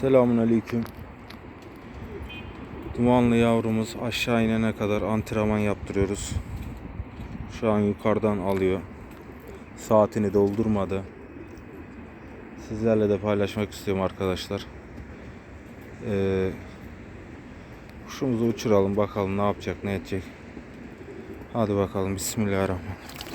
Selamun Aleyküm. Dumanlı yavrumuz aşağı inene kadar antrenman yaptırıyoruz. Şu an yukarıdan alıyor. Saatini doldurmadı. Sizlerle de paylaşmak istiyorum arkadaşlar. Ee, kuşumuzu uçuralım bakalım ne yapacak ne edecek. Hadi bakalım Bismillahirrahmanirrahim.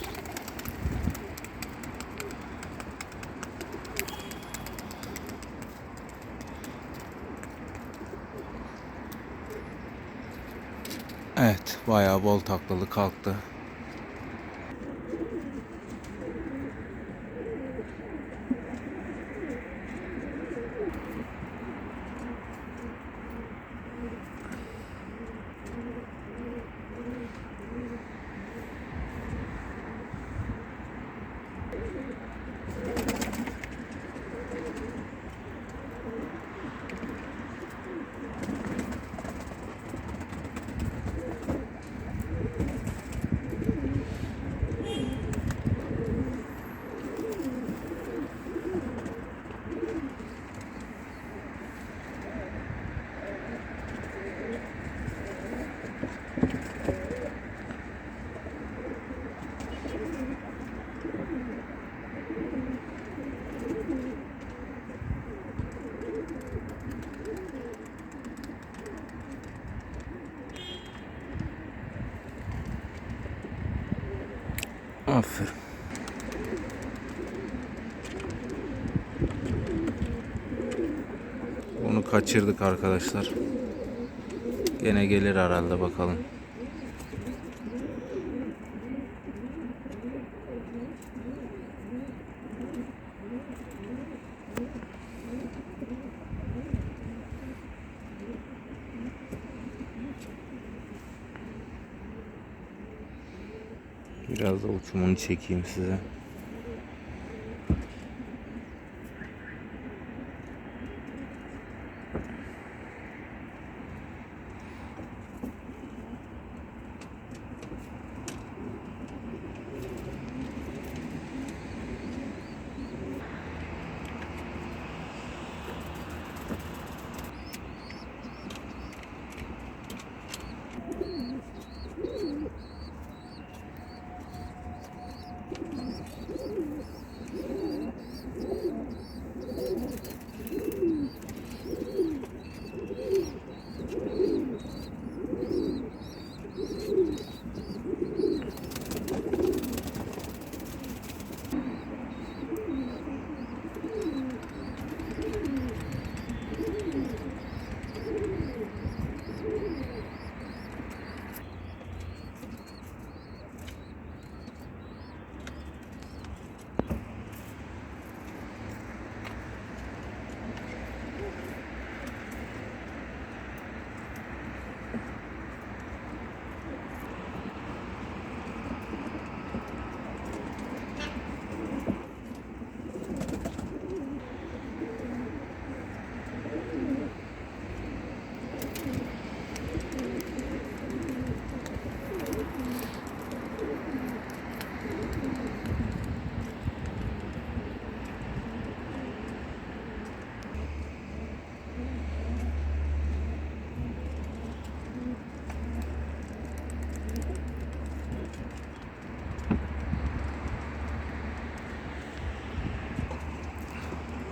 Evet, bayağı bol taklalı kalktı. Aferin. Onu kaçırdık arkadaşlar. Gene gelir herhalde bakalım. Biraz da uçumunu çekeyim size.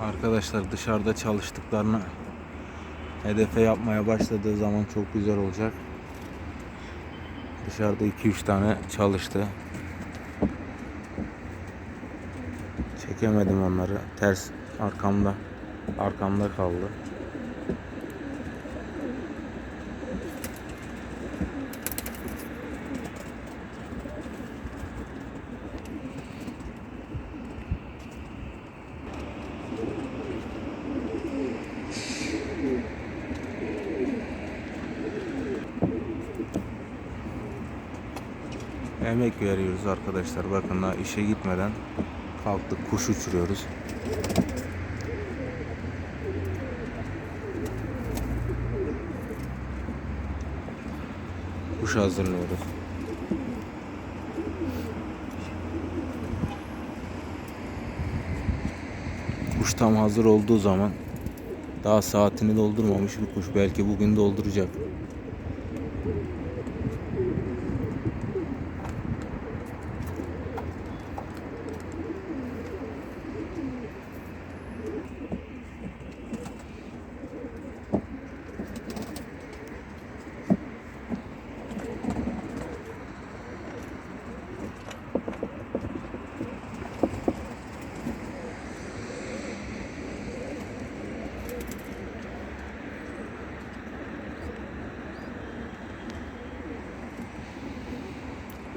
Arkadaşlar dışarıda çalıştıklarını hedefe yapmaya başladığı zaman çok güzel olacak. Dışarıda 2-3 tane çalıştı. Çekemedim onları. Ters arkamda arkamda kaldı. Emek veriyoruz arkadaşlar. Bakın daha işe gitmeden kalktık kuş uçuruyoruz. Kuş hazırlıyoruz. Kuş tam hazır olduğu zaman Daha saatini doldurmamış bir kuş. Belki bugün dolduracak.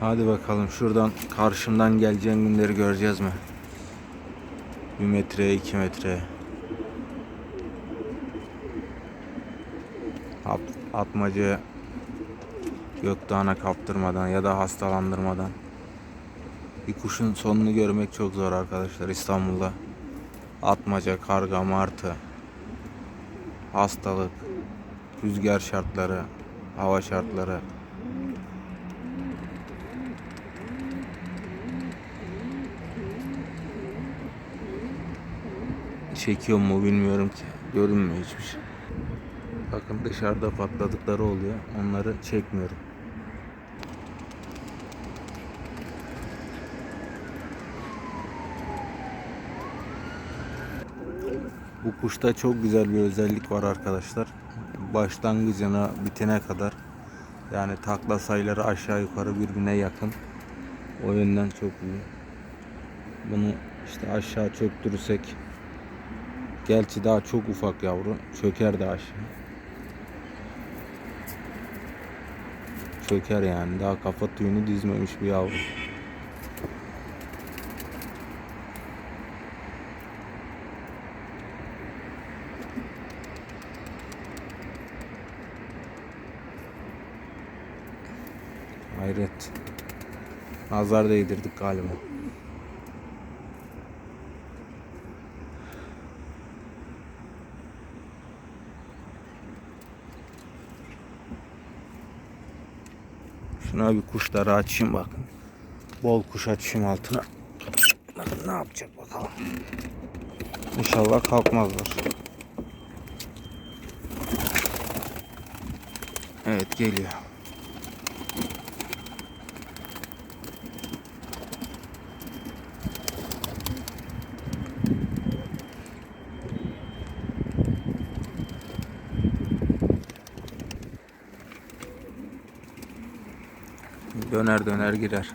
Hadi bakalım şuradan karşımdan geleceğin günleri göreceğiz mi? Bir metreye iki metreye. At, atmacı gökdağına kaptırmadan ya da hastalandırmadan. Bir kuşun sonunu görmek çok zor arkadaşlar İstanbul'da. Atmaca, karga, martı, hastalık, rüzgar şartları, hava şartları. Çekiyor mu bilmiyorum ki. Görünmüyor hiçbir şey. Bakın dışarıda patladıkları oluyor. Onları çekmiyorum. Bu kuşta çok güzel bir özellik var arkadaşlar. Başlangıcına bitene kadar yani takla sayıları aşağı yukarı birbirine yakın. O yönden çok iyi. Bunu işte aşağı çöktürürsek Gerçi daha çok ufak yavru. Çöker de aşağı. Çöker yani. Daha kafa tüyünü dizmemiş bir yavru. Hayret. Nazar değdirdik galiba. Şuna bir kuşları açayım bakın. Bol kuş açayım altına. Bakın ne yapacak bakalım. İnşallah kalkmazlar. Evet geliyor. Döner döner girer.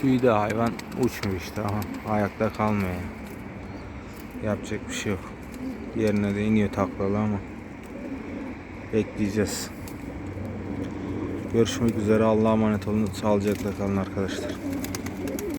Tüy de hayvan uçmuyor işte aha ayakta kalmıyor. Yapacak bir şey yok. Yerine de iniyor taklalı ama bekleyeceğiz. Görüşmek üzere. Allah'a emanet olun. Sağlıcakla kalın arkadaşlar.